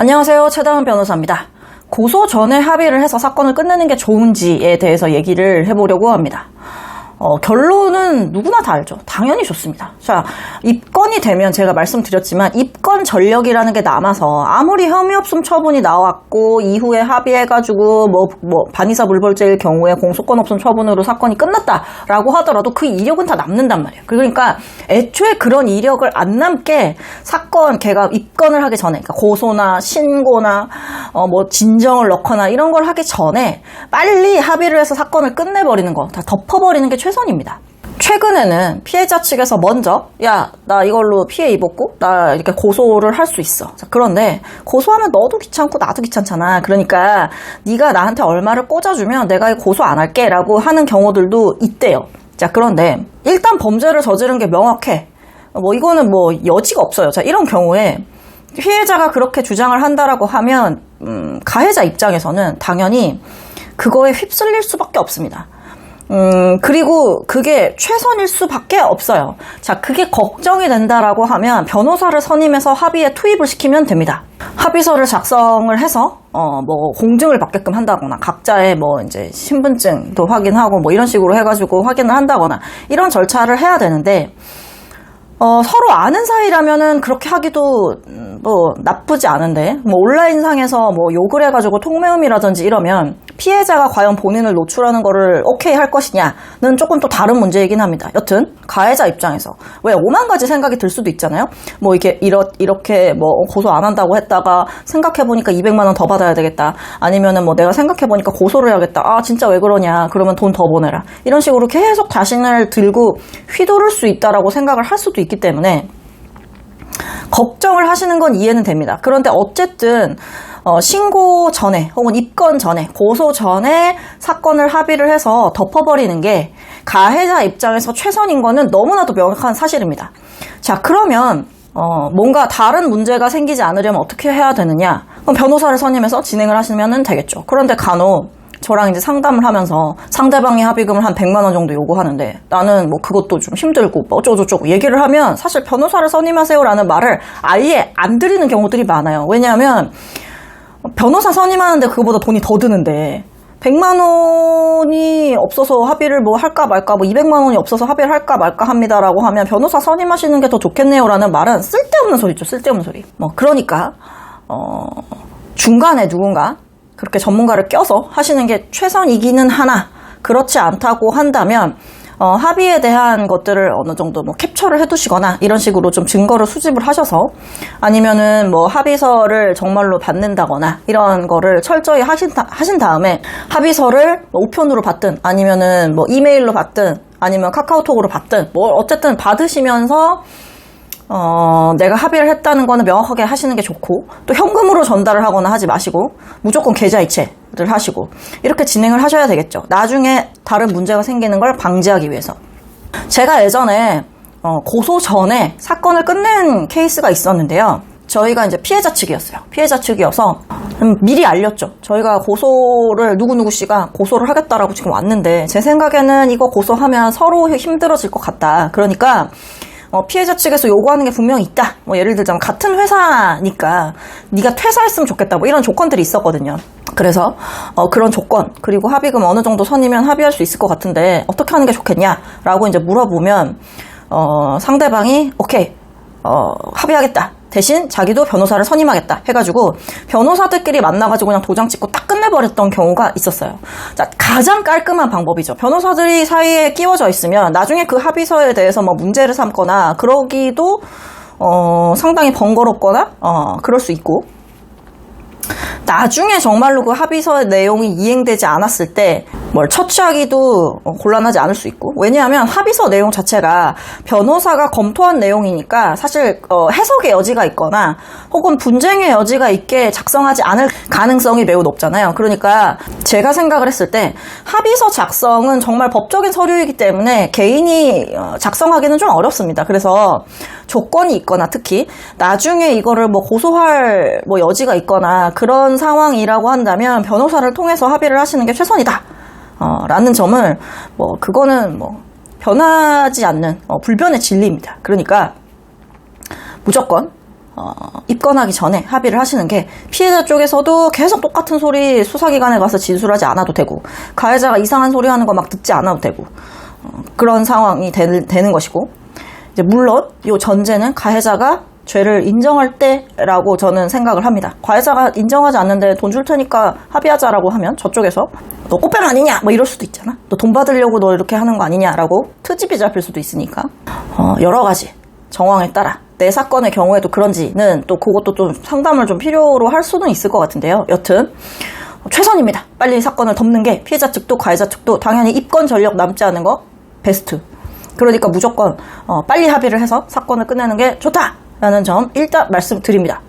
안녕하세요. 최다은 변호사입니다. 고소 전에 합의를 해서 사건을 끝내는 게 좋은지에 대해서 얘기를 해보려고 합니다. 어, 결론은 누구나 다 알죠. 당연히 좋습니다. 자, 입건이 되면 제가 말씀드렸지만 입건 전력이라는 게 남아서 아무리 혐의 없음 처분이 나왔고 이후에 합의해가지고 뭐, 뭐 반의사 불벌죄일 경우에 공소권 없음 처분으로 사건이 끝났다라고 하더라도 그 이력은 다 남는단 말이에요. 그러니까 애초에 그런 이력을 안 남게 사건 걔가 입건을 하기 전에 그러니까 고소나 신고나 어, 뭐 진정을 넣거나 이런 걸 하기 전에 빨리 합의를 해서 사건을 끝내버리는 거 다 덮어버리는 게 최 선입니다. 최근에는 피해자 측에서 먼저 야 나 이걸로 피해 입었고 나 이렇게 고소를 할 수 있어. 자, 그런데 고소하면 너도 귀찮고 나도 귀찮잖아. 그러니까 네가 나한테 얼마를 꽂아주면 내가 고소 안 할게 라고 하는 경우들도 있대요. 자 그런데 일단 범죄를 저지른 게 명확해. 뭐 이거는 뭐 여지가 없어요. 자 이런 경우에 피해자가 그렇게 주장을 한다라고 하면 음, 가해자 입장에서는 당연히 그거에 휩쓸릴 수밖에 없습니다. 음, 그리고 그게 최선일 수밖에 없어요. 자, 그게 걱정이 된다라고 하면 변호사를 선임해서 합의에 투입을 시키면 됩니다. 합의서를 작성을 해서, 어, 뭐, 공증을 받게끔 한다거나, 각자의 뭐, 이제, 신분증도 확인하고, 뭐, 이런 식으로 해가지고 확인을 한다거나, 이런 절차를 해야 되는데, 어, 서로 아는 사이라면은 그렇게 하기도 음, 뭐 나쁘지 않은데 뭐 온라인상에서 뭐 욕을 해가지고 통매음이라든지 이러면 피해자가 과연 본인을 노출하는 거를 오케이 할 것이냐는 조금 또 다른 문제이긴 합니다. 여튼 가해자 입장에서 왜 오만 가지 생각이 들 수도 있잖아요. 뭐 이렇게 이렇, 이렇게 뭐 고소 안 한다고 했다가 생각해 보니까 200만 원 더 받아야 되겠다. 아니면은 뭐 내가 생각해 보니까 고소를 해야겠다. 아 진짜 왜 그러냐. 그러면 돈 더 보내라. 이런 식으로 계속 자신을 들고 휘두를 수 있다라고 생각을 할 수도 있기 때문에 걱정을 하시는 건 이해는 됩니다. 그런데 어쨌든 어, 신고 전에 혹은 입건 전에 고소 전에 사건을 합의를 해서 덮어버리는 게 가해자 입장에서 최선인 거는 너무나도 명확한 사실입니다. 자 그러면 어, 뭔가 다른 문제가 생기지 않으려면 어떻게 해야 되느냐? 그럼 변호사를 선임해서 진행을 하시면 되겠죠. 그런데 간혹 저랑 이제 상담을 하면서 상대방이 합의금을 한 100만 원 정도 요구하는데 나는 뭐 그것도 좀 힘들고 뭐 어쩌고저쩌고 얘기를 하면 사실 변호사를 선임하세요라는 말을 아예 안 드리는 경우들이 많아요. 왜냐하면 변호사 선임하는데 그거보다 돈이 더 드는데 100만 원이 없어서 합의를 뭐 할까 말까 뭐 200만 원이 없어서 합의를 할까 말까 합니다라고 하면 변호사 선임하시는 게 더 좋겠네요라는 말은 쓸데없는 소리죠. 쓸데없는 소리. 뭐 그러니까 어 중간에 누군가 그렇게 전문가를 껴서 하시는 게 최선이기는 하나 그렇지 않다고 한다면 어, 합의에 대한 것들을 어느 정도 뭐 캡처를 해두시거나 이런 식으로 좀 증거를 수집을 하셔서 아니면은 뭐 합의서를 정말로 받는다거나 이런 거를 철저히 하신, 다, 하신 다음에 합의서를 뭐 우편으로 받든 아니면은 뭐 이메일로 받든 아니면 카카오톡으로 받든 뭐 어쨌든 받으시면서 어, 내가 합의를 했다는 거는 명확하게 하시는 게 좋고, 또 현금으로 전달을 하거나 하지 마시고, 무조건 계좌이체 를 하시고, 이렇게 진행을 하셔야 되겠죠. 나중에 다른 문제가 생기는 걸 방지하기 위해서. 제가 예전에, 어, 고소 전에 사건을 끝낸 케이스가 있었는데요. 저희가 이제 피해자 측이었어요. 피해자 측이어서 음, 미리 알렸죠. 저희가 고소를 누구누구 씨가 고소를 하겠다라고 지금 왔는데 제 생각에는 이거 고소하면 서로 힘들어질 것 같다. 그러니까 어, 피해자 측에서 요구하는 게 분명히 있다. 뭐 예를 들자면 같은 회사니까 네가 퇴사했으면 좋겠다. 뭐 이런 조건들이 있었거든요. 그래서 어, 그런 조건 그리고 합의금 어느 정도 선이면 합의할 수 있을 것 같은데 어떻게 하는 게 좋겠냐라고 이제 물어보면 어, 상대방이 오케이 어, 합의하겠다. 대신 자기도 변호사를 선임하겠다 해가지고 변호사들끼리 만나가지고 그냥 도장 찍고 딱 끝내버렸던 경우가 있었어요. 자, 가장 깔끔한 방법이죠. 변호사들이 사이에 끼워져 있으면 나중에 그 합의서에 대해서 뭐 문제를 삼거나 그러기도 어, 상당히 번거롭거나 어, 그럴 수 있고 나중에 정말로 그 합의서의 내용이 이행되지 않았을 때뭘 처치하기도 어, 곤란하지 않을 수 있고 왜냐하면 합의서 내용 자체가 변호사가 검토한 내용이니까 사실 어, 해석의 여지가 있거나 혹은 분쟁의 여지가 있게 작성하지 않을 가능성이 매우 높잖아요 그러니까 제가 생각을 했을 때 합의서 작성은 정말 법적인 서류이기 때문에 개인이 어, 작성하기는 좀 어렵습니다 그래서 조건이 있거나 특히 나중에 이거를 뭐 고소할 뭐 여지가 있거나 그런 상황이라고 한다면 변호사를 통해서 합의를 하시는 게 최선이다. 어, 라는 점을 뭐 그거는 뭐 변하지 않는 어, 불변의 진리입니다. 그러니까 무조건 어, 입건하기 전에 합의를 하시는 게 피해자 쪽에서도 계속 똑같은 소리 수사기관에 가서 진술하지 않아도 되고 가해자가 이상한 소리 하는 거 막 듣지 않아도 되고 어, 그런 상황이 되, 는 것이고 이제 물론 이 전제는 가해자가 죄를 인정할 때라고 저는 생각을 합니다. 가해자가 인정하지 않는데 돈 줄 테니까 합의하자라고 하면 저쪽에서 너 꽃뱀 아니냐 뭐 이럴 수도 있잖아. 너 돈 받으려고 너 이렇게 하는 거 아니냐라고 트집이 잡힐 수도 있으니까 어, 여러 가지 정황에 따라 내 사건의 경우에도 그런지는 또 그것도 좀 상담을 좀 필요로 할 수는 있을 것 같은데요. 여튼 최선입니다. 빨리 사건을 덮는 게 피해자 측도 가해자 측도 당연히 입건 전력 남지 않은 거 베스트. 그러니까 무조건 어, 빨리 합의를 해서 사건을 끝내는 게 좋다 라는 점 일단 말씀드립니다.